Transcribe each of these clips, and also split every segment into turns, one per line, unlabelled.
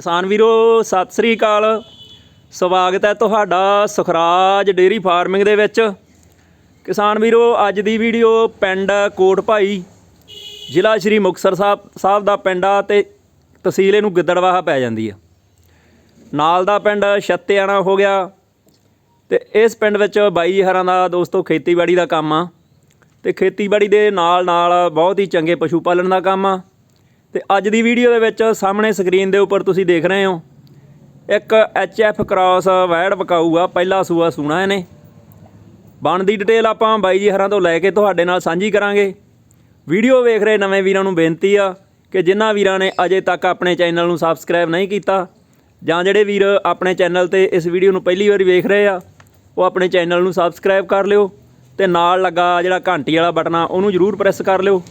ਕਿਸਾਨ ਵੀਰੋ, ਸਤਿ ਸ੍ਰੀ ਅਕਾਲ। ਸਵਾਗਤ ਹੈ ਤੁਹਾਡਾ ਸੁਖਰਾਜ ਡੇਰੀ ਫਾਰਮਿੰਗ ਦੇ ਵਿੱਚ। ਕਿਸਾਨ ਵੀਰੋ, ਅੱਜ ਦੀ ਵੀਡੀਓ ਪਿੰਡ ਕੋਟ ਭਾਈ ਜ਼ਿਲ੍ਹਾ ਸ਼੍ਰੀ ਮੁਕਤਸਰ ਸਾਹਿਬ ਸਾਹਿਬ ਦਾ ਪਿੰਡ ਆ ਤੇ ਤਹਿਸੀਲ ਇਹਨੂੰ ਗਿੱਦੜਵਾਹਾ ਪੈ ਜਾਂਦੀ ਆ। ਨਾਲ ਦਾ ਪਿੰਡ ਛੱਤਿਆਣਾ ਹੋ ਗਿਆ ਤੇ ਇਸ ਪਿੰਡ ਵਿੱਚ ਬਾਈ ਹਰਾਂ ਦਾ ਦੋਸਤੋ ਖੇਤੀਬਾੜੀ ਦਾ ਕੰਮ ਆ ਤੇ ਖੇਤੀਬਾੜੀ ਦੇ ਨਾਲ ਨਾਲ ਬਹੁਤ ਹੀ ਚੰਗੇ ਪਸ਼ੂ ਪਾਲਣ ਦਾ ਕੰਮ ਆ। ਤੇ ਅੱਜ ਦੀ ਵੀਡੀਓ ਦੇ ਵਿੱਚ ਸਾਹਮਣੇ ਸਕਰੀਨ ਦੇ ਉੱਪਰ ਤੁਸੀਂ ਦੇਖ ਰਹੇ ਹੋ, ਇੱਕ ਐਫ ਕ੍ਰਾਸ ਵੈੜ ਬਕਾਊ ਆ ਪਹਿਲਾ ਸੂਆ ਸੂਣਾ ਇਹਨੇ। ਬਣਦੀ ਡਿਟੇਲ ਆਪਾਂ ਬਾਈ ਜੀ ਹਰਾਂ ਤੋਂ ਲੈ ਕੇ ਤੁਹਾਡੇ ਨਾਲ ਸਾਂਝੀ ਕਰਾਂਗੇ। ਵੀਡੀਓ ਵੇਖ ਰਹੇ ਨਵੇਂ ਵੀਰਾਂ ਨੂੰ ਬੇਨਤੀ ਆ ਕਿ ਜਿਨ੍ਹਾਂ ਵੀਰਾਂ ਨੇ ਅਜੇ ਤੱਕ ਆਪਣੇ ਚੈਨਲ ਨੂੰ ਸਬਸਕ੍ਰਾਈਬ ਨਹੀਂ ਕੀਤਾ, ਜਾਂ ਜਿਹੜੇ ਵੀਰ ਆਪਣੇ ਚੈਨਲ ਤੇ ਇਸ ਵੀਡੀਓ ਨੂੰ ਪਹਿਲੀ ਵਾਰੀ ਵੇਖ ਰਹੇ ਆ, ਉਹ ਆਪਣੇ ਚੈਨਲ ਨੂੰ ਸਬਸਕ੍ਰਾਈਬ ਕਰ ਲਿਓ ਤੇ ਨਾਲ ਲੱਗਾ ਜਿਹੜਾ ਘੰਟੀ ਵਾਲਾ ਬਟਨ ਆ, ਉਹਨੂੰ ਜ਼ਰੂਰ ਪ੍ਰੈਸ ਕਰ ਲਿਓ।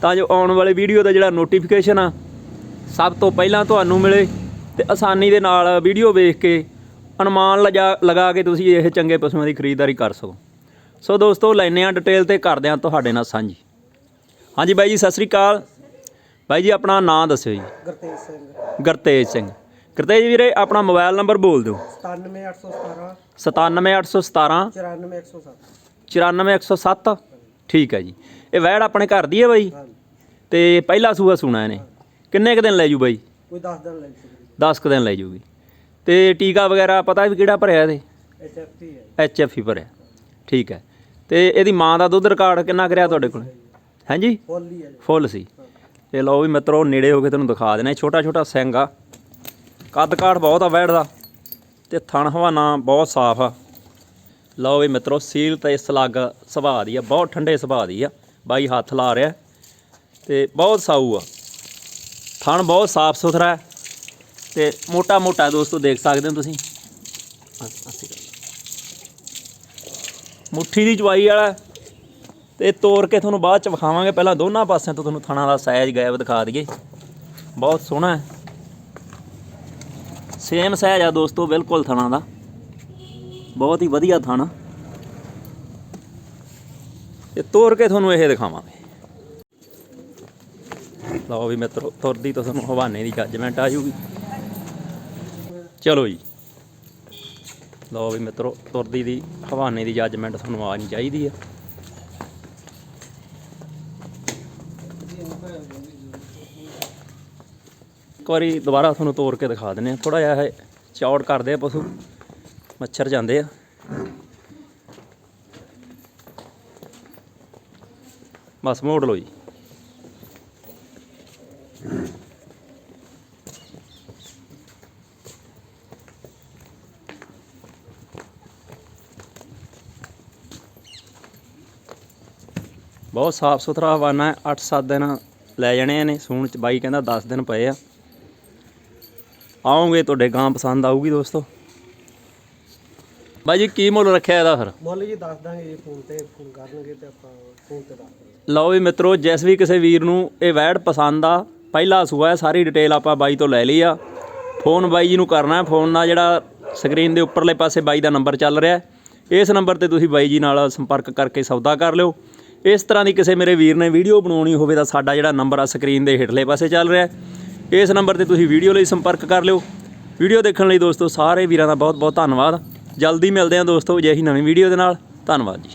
ਤਾਂ ਜੋ ਆਉਣ ਵਾਲੇ ਵੀਡੀਓ ਦਾ ਜਿਹੜਾ ਨੋਟੀਫਿਕੇਸ਼ਨ ਆ ਸਭ ਤੋਂ ਪਹਿਲਾਂ ਤੁਹਾਨੂੰ ਮਿਲੇ ਤੇ ਆਸਾਨੀ ਦੇ ਨਾਲ ਵੀਡੀਓ ਵੇਖ ਕੇ ਅਨੁਮਾਨ ਲਜਾ ਲਗਾ ਕੇ ਤੁਸੀਂ ਇਹ ਚੰਗੇ ਪਸ਼ੂਆਂ ਦੀ ਖਰੀਦਦਾਰੀ ਕਰ ਸਕੋ। ਸੋ ਦੋਸਤੋ ਲੈਨੇ ਆ ਡਿਟੇਲ ਤੇ ਕਰਦੇ ਆ ਤੁਹਾਡੇ ਨਾਲ ਸਾਂਝੀ। ਹਾਂਜੀ ਬਾਈ ਜੀ ਸਤਿ ਸ੍ਰੀ ਅਕਾਲ। ਬਾਈ ਜੀ ਆਪਣਾ ਨਾਮ ਦੱਸਿਓ ਜੀ।
ਗੁਰਤੇਜ ਸਿੰਘ।
ਗੁਰਤੇਜ ਸਿੰਘ। ਗੁਰਤੇਜ ਵੀਰੇ ਆਪਣਾ ਮੋਬਾਈਲ ਨੰਬਰ ਬੋਲ ਦਿਓ।
97817
97817
94107
94107 ਠੀਕ ਹੈ ਜੀ। ਇਹ ਵੈੜ ਆਪਣੇ ਘਰ ਦੀ ਹੈ ਬਾਈ? ਤੇ ਪਹਿਲਾ ਸੂਆ ਸੁਣਾ ਇਹਨੇ। ਕਿੰਨੇ ਕੁ ਦਿਨ ਲੈ ਜੂ ਬਾਈ?
ਕੋਈ 10 ਦਿਨ ਲੈ ਸਕਦੀ
10 ਕੁ ਦਿਨ ਲੈ ਜੂਗੀ। ਤੇ ਟੀਕਾ ਵਗੈਰਾ ਪਤਾ ਵੀ ਕਿਹੜਾ ਭਰਿਆ ਇਹਦੇ?
ਐਚਐਫਟੀ ਹੈ।
ਐਚ ਐਫ ਹੀ ਭਰਿਆ। ਠੀਕ ਹੈ। ਤੇ ਇਹਦੀ ਮਾਂ ਦਾ ਦੁੱਧ ਰਿਕਾਰਡ ਕਿੰਨਾ ਕਰਿਆ ਤੁਹਾਡੇ ਕੋਲ? ਹਾਂਜੀ
ਹੈ।
ਫੁੱਲ ਸੀ। ਤੇ ਲਓ ਵੀ ਮਿੱਤਰੋ ਨੇੜੇ ਹੋ ਕੇ ਤੁਹਾਨੂੰ ਦਿਖਾ ਦੇਣਾ। ਛੋਟਾ ਛੋਟਾ ਸਿੰਘ ਆ ਕੱਦ ਕਾਠ ਬਹੁਤ ਆ ਵੈੜ ਦਾ। ਤੇ ਥਣ ਹਵਾਨਾ ਬਹੁਤ ਸਾਫ਼ ਆ। ਲਓ ਵੀ ਮਿੱਤਰੋ, ਸੀਲ ਤੇ ਸਲੱਗ ਸੁਭਾਅ ਦੀ ਆ, ਬਹੁਤ ਠੰਡੇ ਸੁਭਾਅ ਦੀ ਆ। ਬਾਈ ਹੱਥ ਲਾ ਰਿਹਾ ਤੇ ਬਹੁਤ ਸਾਊ ਆ। ਥਣ ਬਹੁਤ ਸਾਫ਼ ਸੁਥਰਾ ਹੈ ਤੇ ਮੋਟਾ ਮੋਟਾ ਦੋਸਤੋ, ਦੇਖ ਸਕਦੇ ਹੋ ਤੁਸੀਂ। ਆ- ਆਸੀ ਕਰ। ਮੁੱਠੀ ਦੀ ਚਵਾਈ ਵਾਲਾ ਹੈ। ਤੇ ਤੋੜ ਕੇ ਤੁਹਾਨੂੰ ਬਾਅਦ ਚ ਵਿਖਾਵਾਂਗੇ। ਪਹਿਲਾਂ ਦੋਨਾਂ ਪਾਸਿਆਂ ਤੋਂ ਤੁਹਾਨੂੰ ਥਣਾ ਦਾ ਸਾਈਜ਼ ਗਾਇਬ ਦਿਖਾ ਦਈਏ। ਬਹੁਤ ਸੋਹਣਾ ਹੈ। ਸੇਮ ਸਾਈਜ਼ ਆ ਦੋਸਤੋ, ਬਿਲਕੁਲ ਥਣਾ ਦਾ। ਬਹੁਤ ਹੀ ਵਧੀਆ ਥਣਾ ਤੇ ਤੋੜ ਕੇ ਤੁਹਾਨੂੰ ਇਹ ਦਿਖਾਵਾਂਗੇ। ਲਓ ਵੀ ਮਿੱਤਰੋ, ਤੁਰਦੀ ਤਾਂ ਤੁਹਾਨੂੰ ਹਵਾਨੇ ਦੀ ਜੱਜਮੈਂਟ ਆ ਜੂਗੀ ਚਲੋ ਜੀ। ਲਓ ਵੀ ਮਿੱਤਰੋ, ਤੁਰਦੀ ਦੀ, ਹਵਾਨੇ ਦੀ ਜੱਜਮੈਂਟ ਤੁਹਾਨੂੰ ਆਣੀ ਚਾਹੀਦੀ ਆ। ਇੱਕ ਵਾਰੀ ਦੁਬਾਰਾ ਤੁਹਾਨੂੰ ਤੋੜ ਕੇ ਦਿਖਾ ਦਿੰਨੇ ਆ। ਥੋੜਾ ਜਿਹਾ ਇਹ ਚੌੜ ਕਰਦੇ ਆ ਪਸ਼ੂ। ਮੱਛਰ ਜਾਂਦੇ ਆ। ਬਸ ਮੋੜ ਲਓ ਜੀ। ਬਹੁਤ ਸਾਫ਼ ਸੁਥਰਾ ਹਵਾਨਾ ਹੈ 8-7 ਦਿਨ ਲੈ ਜਾਣੇ ਨੇ ਸੂਣ ਚ ਬਾਈ ਕਹਿੰਦਾ 10 ਦਿਨ ਪਏ ਆ। ਆਓਗੇ, ਤੁਹਾਡੇ ਗਾਂ ਪਸੰਦ ਆਊਗੀ ਦੋਸਤੋ। ਬਾਈ ਜੀ ਕੀ ਮੁੱਲ ਰੱਖਿਆ ਇਹਦਾ ਫਿਰ?
ਮੁੱਲ ਜੀ ਦੱਸ ਦਾਂਗੇ ਜੀ ਫੋਨ ਤੇ ਫੋਨ ਕਰਨਗੇ ਤੇ ਆਪਾਂ ਫੋਨ ਤੇ ਦੱਸ ਦਾਂਗੇ।
ਲਓ ਵੀ ਮਿੱਤਰੋ ਜਿਸ ਵੀ ਕਿਸੇ ਵੀਰ ਨੂੰ ਇਹ ਵੈੜ ਪਸੰਦ ਆ ਪਹਿਲਾ ਸੂਆ ਹੈ ਸਾਰੀ ਡਿਟੇਲ ਆਪਾਂ ਬਾਈ ਤੋਂ ਲੈ ਲਈ ਆ। ਫੋਨ ਬਾਈ ਜੀ ਨੂੰ ਕਰਨਾ ਹੈ ਫੋਨ ਨਾਲ ਜਿਹੜਾ ਸਕਰੀਨ ਦੇ ਉੱਪਰਲੇ ਪਾਸੇ ਬਾਈ ਦਾ ਨੰਬਰ ਚੱਲ ਰਿਹਾ। ਇਸ ਨੰਬਰ ਤੇ ਤੁਸੀਂ ਬਾਈ ਜੀ ਨਾਲ ਸੰਪਰਕ ਕਰਕੇ ਸੌਦਾ ਕਰ ਲਿਓ। ਇਸ ਤਰ੍ਹਾਂ ਦੀ ਕਿਸੇ ਮੇਰੇ ਵੀਰ ਨੇ ਵੀਡੀਓ ਬਣਾਉਣੀ ਹੋਵੇ ਤਾਂ ਸਾਡਾ ਜਿਹੜਾ ਨੰਬਰ ਆ ਸਕਰੀਨ ਦੇ ਹੇਠਲੇ ਪਾਸੇ ਚੱਲ ਰਿਹਾ। ਇਸ ਨੰਬਰ ਤੇ ਤੁਸੀਂ ਵੀਡੀਓ ਲਈ ਸੰਪਰਕ ਕਰ ਲਿਓ। ਵੀਡੀਓ ਦੇਖਣ ਲਈ ਦੋਸਤੋ ਸਾਰੇ ਵੀਰਾਂ ਦਾ ਬਹੁਤ ਬਹੁਤ ਧੰਨਵਾਦ। ਜਲਦੀ ਮਿਲਦੇ ਹਾਂ ਦੋਸਤੋ ਅਜਿਹੀ ਨਵੀਂ ਵੀਡੀਓ ਦੇ ਨਾਲ। ਧੰਨਵਾਦ ਜੀ।